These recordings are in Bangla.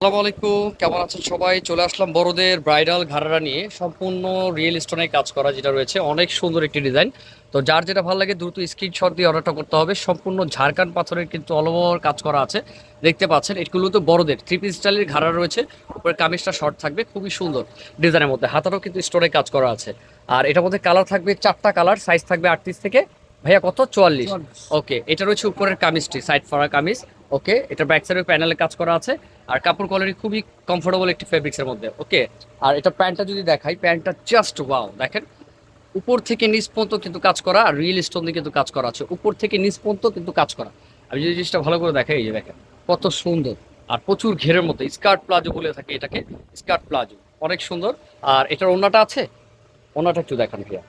আসসালামু আলাইকুম, কেমন আছেন সবাই? চলে আসলাম বড়দের ব্রাইডাল ঘাড়ারা নিয়ে। সম্পূর্ণ রিয়েল স্টোনে কাজ করা যেটা রয়েছে, অনেক সুন্দর একটি ডিজাইন তো যার যেটা ভালো লাগে, দ্রুত স্ক্রিনশট দিয়ে অর্ডারটা করতে হবে। সম্পূর্ণ ঝাড়খান পাথরের কিন্তু ওভার কাজ করা আছে। দেখতে পাচ্ছেন, এগুলো তো বড়দের। থ্রি পিস স্টাইলের ঘাড়া রয়েছে। উপরে কামিজটা শর্ট থাকবে, খুবই সুন্দর ডিজাইনের মধ্যে। হাতারও কিন্তু স্টোনে কাজ করা আছে। আর এটার মধ্যে কালার থাকবে চারটা কালার সাইজ থাকবে আটত্রিশ থেকে। ভাইয়া কত? চুয়াল্লিশ। ওকে এটা রয়েছে উপরের কামিজটি সাইড ফরা কামিজ। ওকে এটা ব্যাক সাইডের প্যানেলে কাজ করা আছে। আর কাপড় কোয়ালিটি খুবই কমফোর্টেবল একটি ফেব্রিক্সের মধ্যে ওকে? আর এটা প্যান্টটা যদি দেখাই প্যান্টটা জাস্ট ওয়াও দেখেন। উপর থেকে নিচ পর্যন্ত কিন্তু কাজ করা আর রিয়েল স্টোন দিয়ে কিন্তু কাজ করা আছে। উপর থেকে নিচ পর্যন্ত কিন্তু কাজ করা। আমি যদি জিনিসটা ভালো করে দেখাই এই যে দেখেন কত সুন্দর। আর প্রচুর ঘেরের মধ্যে স্কার্ট প্লাজো বলে থাকে এটাকে স্কার্ট প্লাজো অনেক সুন্দর। আর এটার ওনাটা আছে? ওনাটা একটু দেখান ভাইয়া।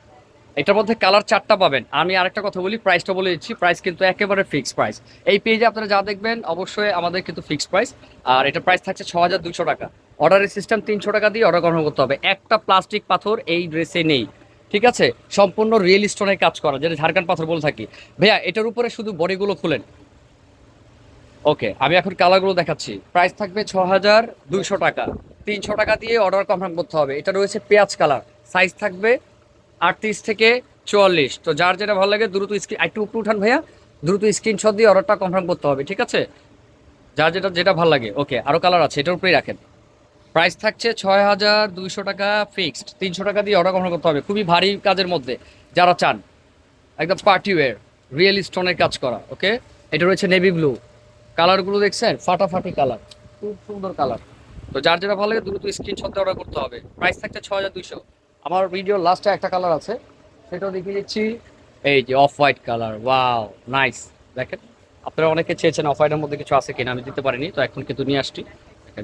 এটার মধ্যে কালার চারটা পাবেন। আমি আরেকটা কথা বলি প্রাইসটা বলে দিচ্ছি। প্রাইস কিন্তু একেবারে ফিক্সড প্রাইস এই পেজে আপনারা যা দেখবেন, অবশ্যই আমাদের কিন্তু ফিক্সড প্রাইস আর এটা প্রাইস থাকছে ছ হাজার দুশো টাকা। অর্ডারের সিস্টেম তিনশো টাকা দিয়ে অর্ডার কনফার্ম করতে হবে। একটা প্লাস্টিক পাথর এই ড্রেসে নেই। ঠিক আছে? সম্পূর্ণ রিয়েল স্টোনের কাজ করা, যেটা ঝাড়খান্ড পাথর বলে থাকি। ভাইয়া, এটার উপরে শুধু বডিগুলো খুলেন। ওকে আমি এখন কালারগুলো দেখাচ্ছি। প্রাইস থাকবে ছ হাজার দুইশো টাকা। তিনশো টাকা দিয়ে অর্ডার কনফার্ম করতে হবে। এটা রয়েছে পেঁয়াজ কালার সাইজ থাকবে আটত্রিশ থেকে চুয়াল্লিশ। তো যার যেটা ভালো লাগে, দ্রুত স্ক্রিন একটু উপরে উঠান ভাইয়া। দ্রুত স্ক্রিনশট দিয়ে অর্ডারটা কনফার্ম করতে হবে, ঠিক আছে? যার যেটা যেটা ভালো লাগে ওকে আরও কালার আছে, এটার উপরেই রাখেন। প্রাইস থাকছে ছয় হাজার দুইশো টাকা ফিক্সড তিনশো টাকা দিয়ে অর্ডার কনফার্ম করতে হবে, খুবই ভারী কাজের মধ্যে, যারা চান। একদম পার্টি ওয়্যার রিয়েল স্টোনের কাজ করা ওকে এটা রয়েছে নেভি ব্লু কালারগুলো দেখছেন? ফাটাফাটি কালার খুব সুন্দর কালার তো যার যেটা ভালো লাগে, দ্রুত স্ক্রিনশট দিয়ে অর্ডার করতে হবে। প্রাইস থাকছে ছয় হাজার দুইশো। আমার ভিডিওর লাস্টে একটা কালার আছে, সেটাও দেখিয়ে দিচ্ছি। এই যে off white colour wow nice দেখেন, আপনারা অনেকে চেয়েছেন অফ হোয়াইটের মধ্যে কিছু আছে কিনা, আমি দিতে পারিনি, তো এখন কিন্তু নিয়ে আসছি।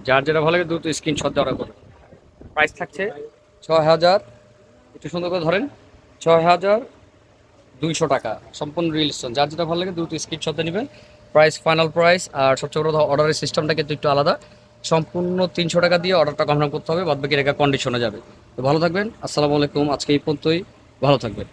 যার যেটা ভালো লাগে দ্রুত স্ক্রিনশট দিয়ে অর্ডার করুন। প্রাইস থাকছে ছয় হাজার, একটু সুন্দর করে ধরেন, ছয় হাজার দুইশো টাকা। সম্পূর্ণ রিল যার যেটা ভালো লাগে দ্রুত স্ক্রিনশট নেবেন। প্রাইস ফাইনাল প্রাইস আর সবচেয়ে বড় অর্ডারের সিস্টেমটা কিন্তু একটু আলাদা। সম্পূর্ণ তিনশো টাকা দিয়ে অর্ডারটা কনফার্ম করতে হবে, বাদবাকি রেখা কন্ডিশনে যাবে। তো ভালো থাকবেন, আসসালামু আলাইকুম, আজকে এই পর্যন্তই, ভালো থাকবেন।